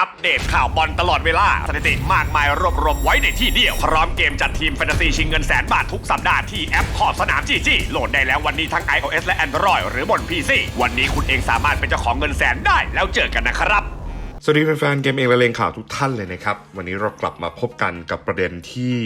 อัปเดตข่าวบอลตลอดเวลา สถิติมากมายรวบรวมไว้ในที่เดียว พร้อมเกมจัดทีมแฟนตาซีชิงเงินแสนบาททุกสัปดาห์ที่แอปขอบสนามจีจีโหลดได้แล้ววันนี้ทั้ง iOS และ Android หรือบน PC วันนี้คุณเองสามารถเป็นเจ้าของเงินแสนได้แล้วเจอกันนะครับสวัสดีแฟนๆเกมเองและเลงข่าวทุกท่านเลยนะครับ วันนี้เรากลับมาพบกันกับประเด็นที่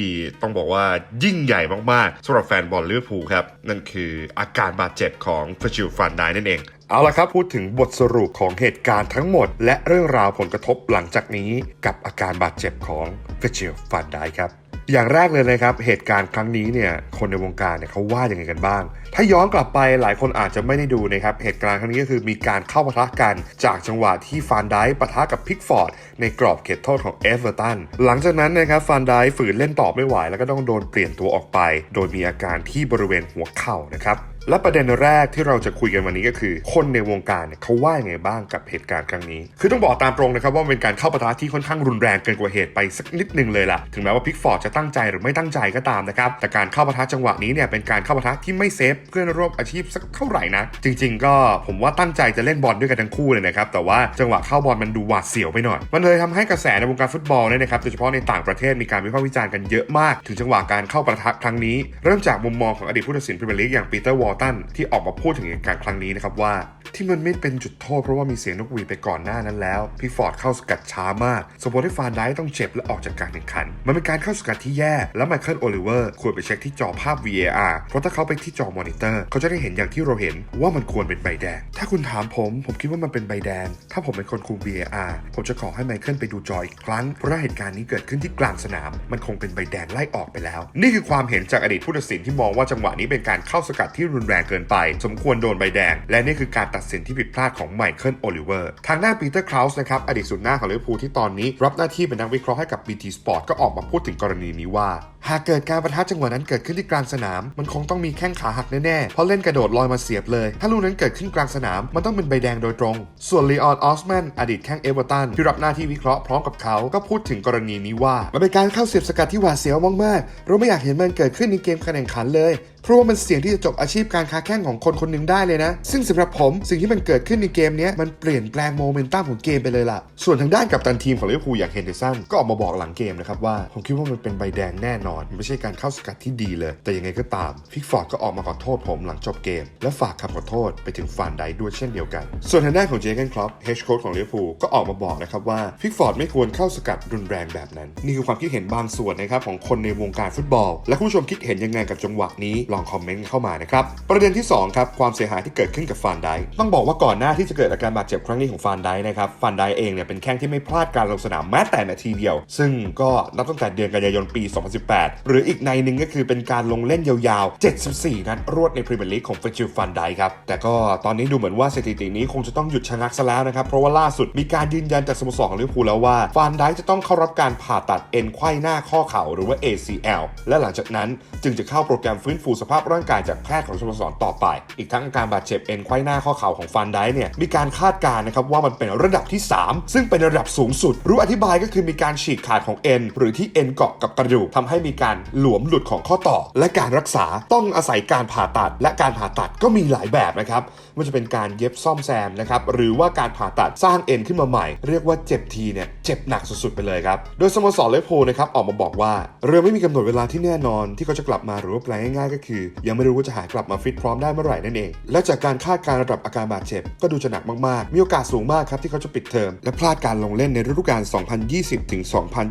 ต้องบอกว่ายิ่งใหญ่มากๆสำหรับแฟนบอลลิเวอร์พูลครับ นั่นคืออาการบาดเจ็บของฟจิลฟันไดนั่นเอง เอาละครับพูดถึงบทสรุปของเหตุการณ์ทั้งหมด และเรื่องราวผลกระทบหลังจากนี้กับอาการบาดเจ็บของเฟจิลฟันได้ครับ อย่างแรกเลยนะครับ เหตุการณ์ครั้งนี้เนี่ยคนในวงการเนี่ยเขาว่าอย่างไงกันบ้าง ถ้าย้อนกลับไปหลายคนอาจจะไม่ได้ดูนะครับเหตุการณ์ครั้งนี้ก็คือมีการเข้าปะทะกัน จากจังหวะที่ฟานไดปะทะกับพิกฟอร์ดในกรอบเขตโทษของเอเวอร์ตันหลังจากนั้นนะครับฟานไดฝืนเล่นต่อไม่ไหวแล้วก็ต้องโดนเปลี่ยนตัวออกไป โดยมีอาการที่บริเวณหัวเข่านะครับ และประเด็นแรกที่เราจะคุยกันวันนี้ก็คือ คนในวงการเนี่ยเขาว่ายังไงบ้างกับเหตุการณ์ครั้งนี้ คือต้องบอกตามตรงนะครับว่าเป็นการเข้าปะทะที่ค่อนข้างรุนแรงเกินกว่าเหตุไปสักนิดหนึ่งเลยล่ะ ถึงแม้ว่าพิกฟอร์ดจะตั้งใจหรือไม่ตั้งใจก็ตามนะครับ แต่การเข้าปะทะจังหวะนี้เนี่ยเป็นการเข้าปะทะที่ไม่เซฟเพื่อนร่วมอาชีพสักเท่าไหร่นะ จริง ๆ ก็ผมว่าตั้งใจจะเล่นบอลด้วยกันทั้งคู่เลยนะครับ แต่ว่าจังหวะเข้าบอลมันดูหวาดเสียวไปหน่อย มันเลยทำให้กระแสในวงการฟุตบอลเนี่ยนะครับโดยเฉพาะในต่างประเทศมีการวิพากษ์วิจารณ์กันเยอะมาก ถึงจังหวะการเข้าปะทะครั้งนี้เริ่มจากมุมมองของอดีตผู้ตัดสินพรีเมียร์ลีกอย่างปีเตอร์วอลตันที่ออกมาพูดถึงเหตุการณ์ครั้งนี้นะครับว่า ที่มันไม่เป็นจุดโทษเพราะว่ามีเสียงนกหวีดไปก่อนหน้านั้นแล้วพี่ฟอร์ดเข้าสกัดช้ามากสมมติให้ฟานไดต้องเจ็บและออกจากการแข่งขัน มันเป็นการเข้าสกัดที่แย่แล้วไมเคิลโอลิเวอร์ควรไปเช็คที่จอภาพ VAR เพราะถ้าเขาไปที่จอมอนิเตอร์ เขาจะได้เห็นอย่างที่เราเห็นว่ามันควรเป็นใบแดง ถ้าคุณถามผม ผมคิดว่ามันเป็นใบแดง ถ้าผมเป็นคนคุม VAR ผมจะขอให้ไมเคิลไปดูจออีกครั้งเพราะถ้าเหตุการณ์นี้เกิดขึ้นที่กลางสนาม มันคงเป็นใบแดงไล่ออกไปแล้ว นี่คือความเห็นจากอดีตผู้ตัดสินที่มองว่าจังหวะนี้เป็นการเข้าสกัดที่รุนแรงเกินไป สมควรโดนใบแดง และนี่คือการตัดสินที่ผิดพลาดของไมเคิลโอลิเวอร์ ทางด้านปีเตอร์คลาวส์นะครับอดีตสุดหน้าของลิเวอร์พูลที่ตอนนี้ รับหน้าที่เป็นนักวิเคราะห์ให้กับ BT Sport ก็ออกมาพูดถึงกรณีนี้ว่า หากเกิดการประทะจังหวะนั้นเกิดขึ้นที่กลางสนาม มันคงต้องมีแข้งขาหักแน่ๆเพราะเล่นกระโดดลอยมาเสียบเลย ถ้าลูกนั้นเกิดขึ้นกลางสนามมันต้องเป็นใบแดงโดยตรง ส่วนลีออนออสแมนอดีตแข้งเอเวอร์ตันที่รับหน้าที่วิเคราะห์พร้อมกับเขาก็พูดถึงกรณีนี้ว่ามันเป็นการเข้าเสียบสกัดที่หวาดเสียวมากๆเราไม่อยากเห็นมันเกิดขึ้นในเกมการแข่งขันเลย เพราะว่ามันเสี่ยงที่จะจบอาชีพการค้าแข่งของคนคนหนึ่งได้เลยนะ ซึ่งสำหรับผมสิ่งที่มันเกิดขึ้นในเกมนี้มันเปลี่ยนแปลงโมเมนตัมของเกมไปเลยล่ะ ส่วนทางด้านกัปตันทีมของลิเวอร์พูลอย่างเฮนเดอร์สันก็ออกมาบอกหลังเกมนะครับว่าผมคิดว่ามันเป็นใบแดงแน่นอนไม่ใช่การเข้าสกัดที่ดีเลย แต่ยังไงก็ตามพิกฟอร์ดก็ออกมาขอโทษผมหลังจบเกม และฝากคำขอโทษไปถึงฟานไดด้วยเช่นเดียวกัน ส่วนทางด้านของเจเกนครอปเฮดโค้ชของลิเวอร์พูลก็ออกมาบอกนะครับว่าพิกฟอร์ดไม่ควรเข้าสกัดรุนแรงแบบนั้น นี่คือความคิดเห็นบางส่วนนะครับของคนในวงการฟุตบอล และคุณผู้ชมคิดเห็นยังไงกับจังหวะนี้ลองคอมเมนต์เข้ามานะครับ ประเด็นที่สองครับ ความเสียหายที่เกิดขึ้นกับฟานไดต้องบอกว่าก่อนหน้าที่จะเกิดอาการบาดเจ็บครั้งนี้ของฟานไดนะครับฟานไดเองเนี่ยเป็นแข้งที่ไม่พลาดการลงสนามแม้แต่นาทีเดียว ซึ่งก็นับตั้งแต่เดือนกันยายนปี 2018 หรืออีกในหนึ่งก็คือเป็นการลงเล่นยาวๆ 74 นัดรวดในพรีเมียร์ลีกของเฟจิลฟันไดครับแต่ก็ตอนนี้ดูเหมือนว่าสถิตินี้คงจะต้องหยุดชะงักซะแล้วนะครับเพราะว่าล่าสุดมีการยืนยันจากสโมสรของลิเวอร์พูลแล้วว่าฟันไดจะต้องเข้ารับการผ่าตัดเอ็นไขว้หน้าข้อเข่าหรือว่า ACL และหลังจากนั้นจึงจะเข้าโปรแกรมฟื้นฟูสภาพร่างกายจากแพทย์ของสโมสรต่อไป อีกทั้งอาการบาดเจ็บเอ็นไขว้หน้าข้อเข่าของฟันไดเนี่ยมีการคาดการณ์นะครับว่ามันเป็นระดับที่ 3 ซึ่งเป็นระดับสูงสุด รู้อธิบายก็คือมีการฉีกขาดของเอ็นหรือที่เอ็นเกาะกับกระดูกทำให้มีการหลวมหลุดของข้อต่อ และการรักษาต้องอาศัยการผ่าตัด และการผ่าตัดก็มีหลายแบบนะครับไมันจะเป็นการเย็บซ่อมแซมนะครับหรือว่าการผ่าตัดสร้างเอ็นขึ้นมาใหม่ เรียกว่าเจ็บทีเนี่ยเจ็บหนักสุดๆไปเลยครับโดยสโมสรเลโพลนะครับออกมาบอกว่าเรือไม่มีกำหนดเวลาที่แน่นอนที่เขาจะกลับมาหรือว่าแปลง่ายๆก็คือ ยังไม่รู้ว่าจะหายกลับมาฟิตพร้อมได้เมื่อไหร่นั่นเอง และจากการคาดการระดับอาการบาดเจ็บ ก็ดูจะหนักมากๆ มีโอกาสสูงมากครับที่เขาจะปิดเทอม และพลาดการลงเล่นในฤดูกาล 2020ถึง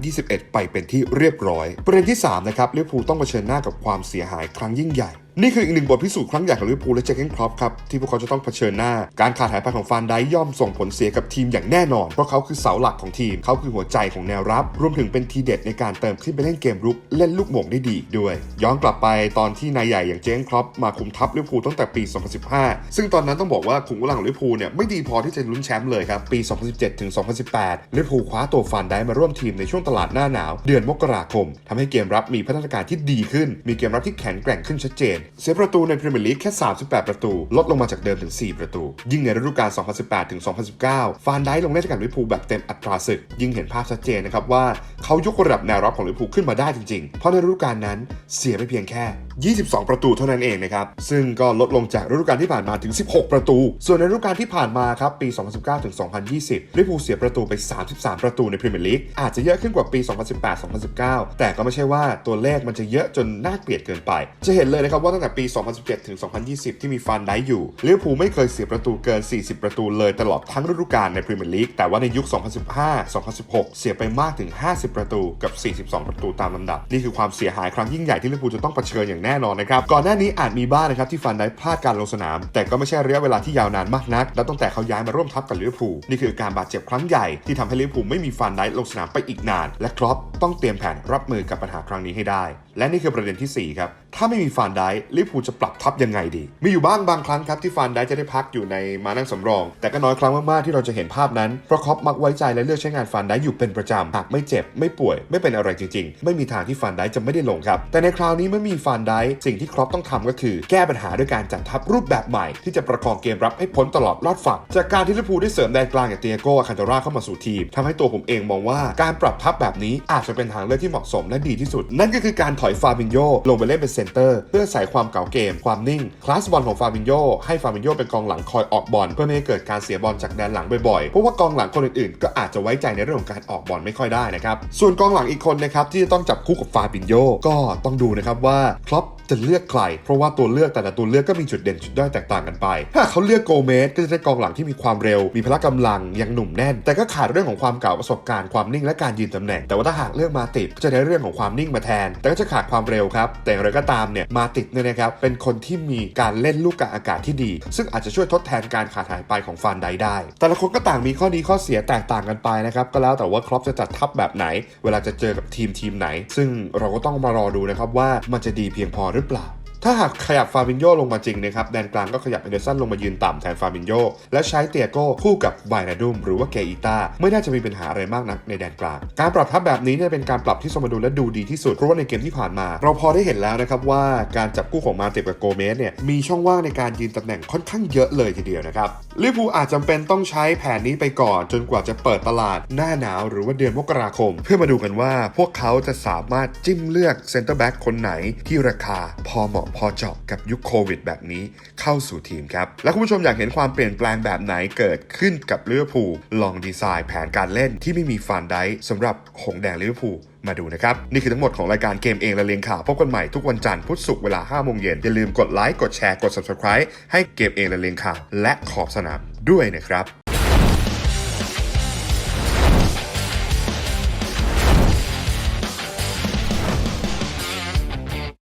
2021 ไปเป็นที่เรียบร้อย ประเด็นที่3นะครับลิเวอร์พูลต้องเผชิญหน้ากับความเสียหายครั้งยิ่งใหญ่ นี่คืออีกหนึ่งบทพิสูจน์ครั้งใหญ่ของลิเวอร์พูลและเจคเกนครอปครับที่พวกเขาจะต้องเผชิญหน้า การขาดหายไปของฟานไดย่อมส่งผลเสียกับทีมอย่างแน่นอน เพราะเขาคือเสาหลักของทีม เขาคือหัวใจของแนวรับ รวมถึงเป็นทีเด็ดในการเติมขึ้นไปเล่นเกมรุก เล่นลูกโป่งได้ดีอีกด้วย ย้อนกลับไปตอนที่นายใหญ่อย่างเจคเกนครอปมาคุมทัพลิเวอร์พูลตั้งแต่ปี 2015 ซึ่งตอนนั้นต้องบอกว่าขุมกำลังของลิเวอร์พูลเนี่ยไม่ดีพอที่จะลุ้นแชมป์เลยครับปี 2017ถึง2018ลิเวอร์พูลคว้าตัวฟานไดมาร่วมทีมในช่วงตลาดหน้าหนาว เดือนมกราคมทำให้เกมรับมีพัฒนาการที่ดีขึ้น มีเกมรับที่แข็งแกร่งขึ้นชัดเจนเสียประตูในพรีเมียร์ลีกแค่ 38 ประตู ลดลงมาจากเดิมถึง 4 ประตู ยิ่งในฤดูกาล 2018 ถึง 2019 ฟานได้ลงเล่นกับลิเวอร์พูลแบบเต็มอัตราศึก ยิ่งเห็นภาพชัดเจนนะครับว่าเขายกระดับแนวรับของลิเวอร์พูลขึ้นมาได้จริงๆ เพราะในฤดูกาลนั้นเสียไปเพียงแค่22 ประตูเท่านั้นเองนะครับ ซึ่งก็ลดลงจากฤดูกาลที่ผ่านมาถึง 16 ประตู ส่วนในฤดูกาลที่ผ่านมาครับ ปี 2019 ถึง 2020 ลิเวอร์พูลเสียประตูไป 33 ประตูในพรีเมียร์ลีก อาจจะเยอะขึ้นกว่าปี 2018-2019 แต่ก็ไม่ใช่ว่าตัวเลขมันจะเยอะจนน่าเกลียดเกินไป จะเห็นเลยนะครับว่าตั้งแต่ปี 2017 ถึง 2020 ที่มีฟันได้อยู่ลิเวอร์พูลไม่เคยเสียประตูเกิน 40 ประตูเลยตลอดทั้งฤดูกาลในพรีเมียร์ลีก แต่ว่าในยุค 2015-2016 เสียไปมากถึง 50 ประตูกับ 42 ประตูตามลำดับ นี่คือความเสียหายครั้งยิ่งใหญ่ที่ลิเวอร์พูลจะต้องเผชิญอย่างแน่นอนนะครับ ก่อนหน้านี้อาจมีบ้างนะครับที่ฟันได้พลาดการลงสนาม แต่ก็ไม่ใช่ระยะเวลาที่ยาวนานมากนัก และตั้งแต่เขาย้ายมาร่วมทัพกับลิเวอร์พูลนี่คือการบาดเจ็บครั้งใหญ่ที่ทำให้ลิเวอร์พูลไม่มีฟันได้ลงสนามไปอีกนาน และครอปต้องเตรียมแผนรับมือกับปัญหาครั้งนี้ให้ได้และนี่คือประเด็นที่สี่ครับ ถ้าไม่มีฟันได้ลิเวอร์พูลจะปรับทัพยังไงดี มีอยู่บ้างบางครั้งครับที่ฟันได้จะได้พักอยู่ในมานั่งสำรอง แต่ก็น้อยครั้งมากๆที่เราจะเห็นภาพนั้น เพราะครอปมักไว้ใจและเลือกใช้งานฟันได้อยู่เป็นประจำหากไม่เจ็บไม่ป่วย ไม่เป็นอะไรจริง ๆ ไม่มีทางที่ฟันได้จะไม่ได้ลงครับ แต่ในคราวนี้เมื่อมีฟันได้สิ่งที่ครอปต้องทำก็คือ แก้ปัญหาด้วยการจัดทัพรูปแบบใหม่ ที่จะประคองเกมรับให้พ้นตลอดรอดฝั่งจากการที่ลิเวอร์พูลได้เสริมแดนกลางอย่างเตียโก้อาคันโตราเข้ามาสู่ทีมทำให้ตัวผมเองมองว่าการปรับทัพแบบนี้อาจจะเป็นทางเลือกที่เหมาะสมและดีที่สุด นั่นก็คือการถอยฟาบินโยลงไปเล่นเป็นเซนเตอร์ เพื่อใส่ความเก่าเกม ความนิ่ง คลาสบอลของฟาบินโยให้ฟาบินโยเป็นกองหลังคอยออกบอลเพื่อไม่ให้เกิดการเสียบอลจากแดนหลังบ่อยๆ เพราะว่ากองหลังคนอื่นๆ ก็อาจจะไว้ใจในเรื่องของการออกบอลไม่ค่อยได้นะครับ ส่วนกองหลังอีกคนนะครับที่จะต้องจับคู่กับฟาบินโยก็ต้องดูนะครับว่าครอป จะเลือกใคร เพราะว่าตัวเลือกแต่ละตัวเลือกก็มีจุดเด่นจุดด้อยแตกต่างกันไป ถ้าเขาเลือกโกเมสก็จะได้กองหลังที่มีความเร็ว มีพละกำลังยังหนุ่มแน่น แต่ก็ขาดเรื่องของความเก่าประสบการณ์ความนิ่งและการยืนตำแหน่ง แต่ว่าถ้าหากเลือกมาติดก็จะได้เรื่องของความนิ่งมาแทน แต่ก็จะขาดความเร็วครับ แต่อย่างไรก็ตามเนี่ยมาติดเนี่ยนะครับเป็นคนที่มีการเล่นลูกกลางอากาศที่ดี ซึ่งอาจจะช่วยทดแทนการขาดหายไปของฟานไดได้ แต่ละคนก็ต่างมีข้อดีข้อเสียแตกต่างกันไปนะครับก็แล้วแต่ว่าครอปจะจัดทัพแบบไหน เวลาจะเจอกับทีมทีมไหน ซึ่งเราก็ต้องมารอดูนะครับว่ามันจะดีเพียงพอหรือเปล่า ถ้าหากขยับฟาบินโยลงมาจริงนะครับแดนกลางก็ขยับเอเดอร์สันลงมายืนต่ำแทนฟาบินโยและใช้เตียโก้คู่กับไวนาดุมหรือว่าเกอิต้าไม่น่าจะมีปัญหาอะไรมากนักในแดนกลาง การปรับทัพแบบนี้เนี่ยเป็นการปรับที่สมดุลและดูดีที่สุดเพราะว่าในเกมที่ผ่านมา เราพอได้เห็นแล้วนะครับว่าการจับคู่ของมาเตปกับโกเมสเนี่ยมีช่องว่างในการยืนตำแหน่งค่อนข้างเยอะเลยทีเดียวนะครับลิเวอร์พูลอาจจำเป็นต้องใช้แผนนี้ไปก่อน จนกว่าจะเปิดตลาดหน้าหนาวหรือว่าเดือนมกราคม เพื่อมาดูกันว่าพวกเขาจะสามารถจิ้มเลือกเซนเตอร์แบ็กคนไหนที่ราคาพอเหมาะพอเจาะกับยุคโควิด แบบนี้เข้าสู่ทีมครับ และคุณผู้ชมอยากเห็นความเปลี่ยนแปลงแบบไหนเกิดขึ้นกับลิเวอร์พูลลองดีไซน์แผนการเล่นที่ไม่มีฟานไดสำหรับหงแดงลิเวอร์พูลมาดูนะครับ นี่คือทั้งหมดของรายการเกมเองและเลียงข่าว พบกันใหม่ทุกวันจันทร์พุธศุกร์เวลา5โมงเย็นอย่าลืมกดไลค์กดแชร์กด subscribe ให้เกมเองและเลียงข่าว และขอบสนามด้วยนะครับ